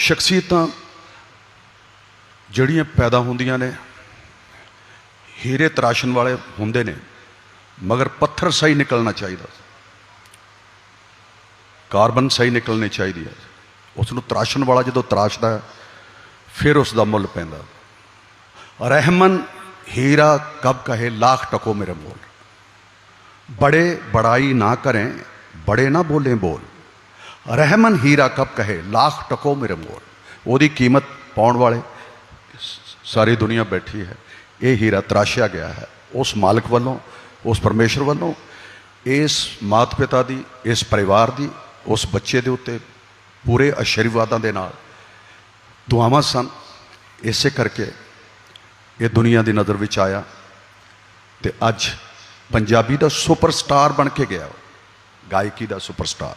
ਸ਼ਖਸੀਅਤਾਂ ਜਿਹੜੀਆਂ ਪੈਦਾ ਹੁੰਦੀਆਂ ਨੇ, ਹੀਰੇ ਤਰਾਸ਼ਣ ਵਾਲੇ ਹੁੰਦੇ ਨੇ, ਮਗਰ ਪੱਥਰ ਸਹੀ ਨਿਕਲਣਾ ਚਾਹੀਦਾ ਕਾਰਬਨ ਸਹੀ ਨਿਕਲਣੀ ਚਾਹੀਦੀ ਹੈ। ਉਸ ਨੂੰ ਤਰਾਸ਼ਣ ਵਾਲਾ ਜਦੋਂ ਤਰਾਸ਼ਦਾ ਫਿਰ ਉਸ ਦਾ ਮੁੱਲ ਪੈਂਦਾ ਰਹਿਮਨ ਹੀਰਾ ਕਬ ਕਹੇ ਲੱਖ ਟਕੋ ਮੇਰੇ ਮੋਲ। ਬੜੇ ਬੜਾਈ ਨਾ ਕਰੇ, ਬੜੇ ਨਾ ਬੋਲੇ ਬੋਲ। ਰਹਿਮਨ ਹੀਰਾ ਕਬ ਕਹੇ ਲੱਖ ਟਕੋ ਮੇਰੇ ਮੋਲ ਉਹਦੀ ਕੀਮਤ ਪਾਉਣ ਵਾਲੇ ਸਾਰੀ ਦੁਨੀਆ ਬੈਠੀ ਹੈ। ਇਹ ਹੀਰਾ ਤਰਾਸ਼ਿਆ ਗਿਆ ਹੈ। ਉਸ ਮਾਲਕ ਵੱਲੋਂ ਉਸ ਪਰਮੇਸ਼ਰ ਵੱਲੋਂ ਇਸ ਮਾਤ ਪਿਤਾ ਦੀ ਇਸ ਪਰਿਵਾਰ ਦੀ ਉਸ ਬੱਚੇ ਦੇ ਉੱਤੇ ਪੂਰੇ ਆਸ਼ੀਰਵਾਦਾਂ ਦੇ ਨਾਲ ਦੁਆਵਾਂ ਸਨ। ਇਸੇ ਕਰਕੇ ਇਹ ਦੁਨੀਆ ਦੀ ਨਜ਼ਰ ਵਿੱਚ ਆਇਆ ਤੇ ਅੱਜ ਪੰਜਾਬੀ ਦਾ ਸੁਪਰਸਟਾਰ ਬਣ ਕੇ ਗਿਆ। ਉਹ, ਗਾਇਕੀ ਦਾ ਸੁਪਰਸਟਾਰ